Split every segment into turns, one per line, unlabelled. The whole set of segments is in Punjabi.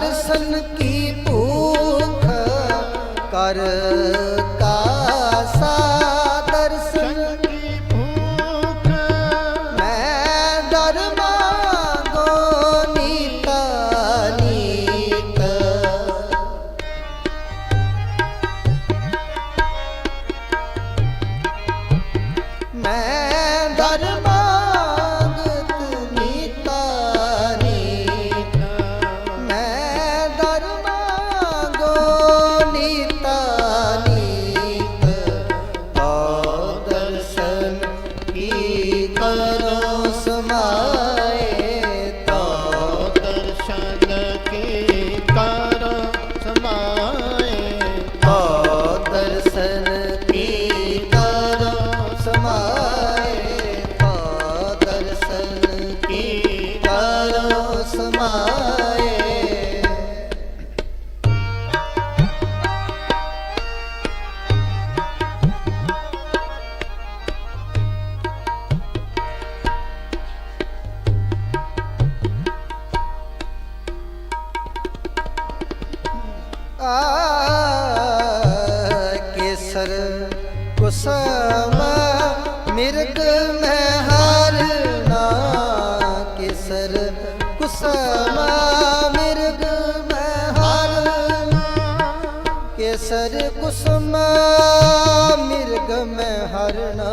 ਦਰਸ਼ਨ ਕੀ ਭੂਖ ਕਰ ਆ ਕੇਸਰ ਕੁਸਮ ਮਿਰਗ ਮਹਿਰ ਨਾ ਕੇਸਰ ਕੁਸਮ ਮਿਰਗ ਮਹਿਰ ਕੇਸਰ ਕੁਸਮ ਮਿਰਗ ਮਹਿਰ ਨਾ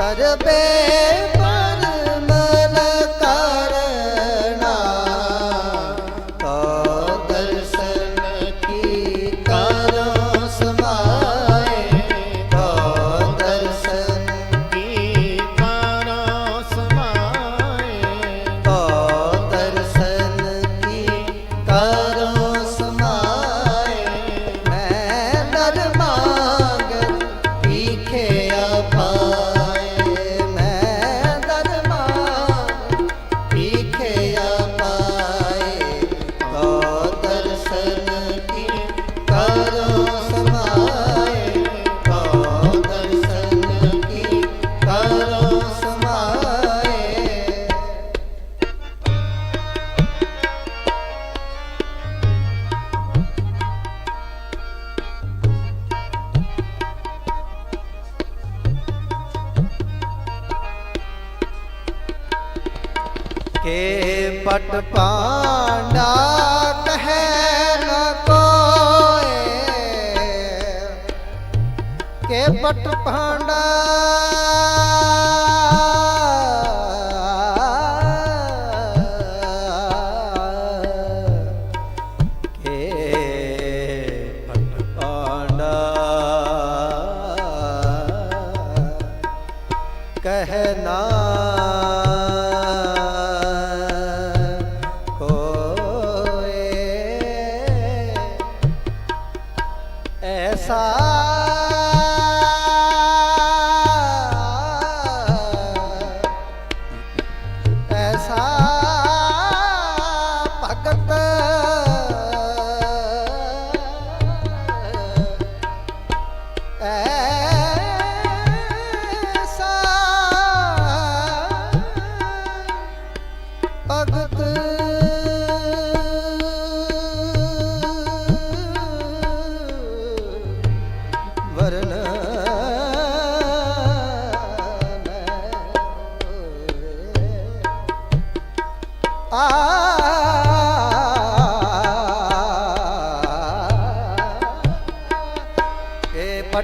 ਸਰਬੇ ਕੇ ਪਟ ਪਾਂਡਾ ਕਹੈ ਨ ਕੋਏ? ਕੇ ਪਟ ਪਾਂਡਾ ਕਹਿ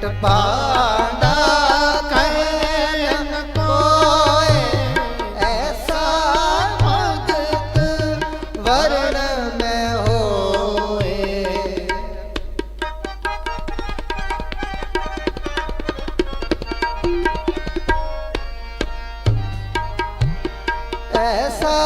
ਮਿਟ ਪਾਂਦਾ ਕਹਿਣ ਕੋਏ ਐਸਾ ਭਗਤ ਵਰਣ ਮੈਂ ਹੋਏ। ਐਸਾ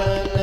Krishna